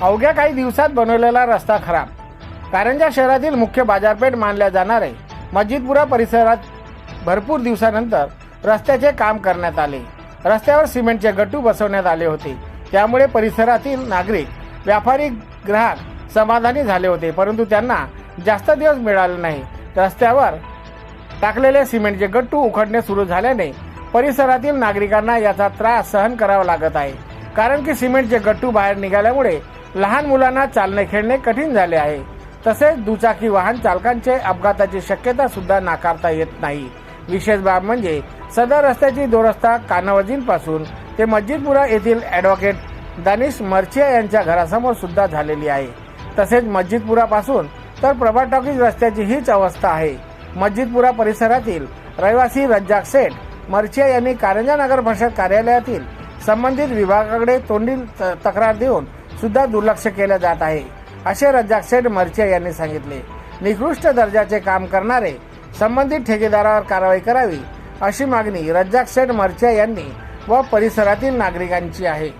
अवघ्या काही दिवसात बनवलेला रस्ता खराब. कारंजा शहरातील मुख्य बाजारपेठ मानल्या जाणारे. मस्जिदपुरा परिसरात भरपूर दिवसानंतर रस्त्याचे काम करण्यात आले. रस्त्यावर सिमेंटचे गट्टू बसवण्यात आले होते. त्यामुळे परिसरातील नागरिक व्यापारी ग्राहक समाधानी झाले होते परंतु त्यांना जास्त दिवस मिळाले नाही. रस्त्यावर टाकलेले सिमेंटचे गट्टू उखडणे सुरू झाल्याने परिसरातील नागरिकांना याचा त्रास सहन करावा लागत आहे. कारण की सिमेंटचे गट्टू बाहेर निघाल्यामुळे लहान मुलांना चालणे खेळणे कठीण झाले आहे. तसेच दुचाकी वाहन चालकांचे अपघाताची शक्यता सुद्धा नाकारता येत नाही. विशेष बाब म्हणजे सदर रस्त्याची दुरस्ता कानावजींपासून ते मस्जिदपुरा येथील ॲडव्होकेट दानिश मर्चिया यांच्या घरासमोर सुद्धा झालेली आहे. तसेच मस्जिदपुरापासून तर प्रभात टॉकीज रस्त्याची हीच अवस्था आहे. मस्जिदपुरा परिसरातील रहिवासी रज्जाक सेठ मर्चिया यांनी कारंजा नगर परिषद कार्यालयातील संबंधित विभागाकडे तोंडी त- तक्रार देऊन सुद्धा दुर्लक्ष केलं जात आहे असे रज्जाक शेठ मर्चिया यांनी सांगितले. निकृष्ट दर्जाचे काम करणारे संबंधित ठेकेदारावर कारवाई करावी अशी मागणी रज्जाक शेठ मर्चिया यांनी व परिसरातील नागरिकांची आहे.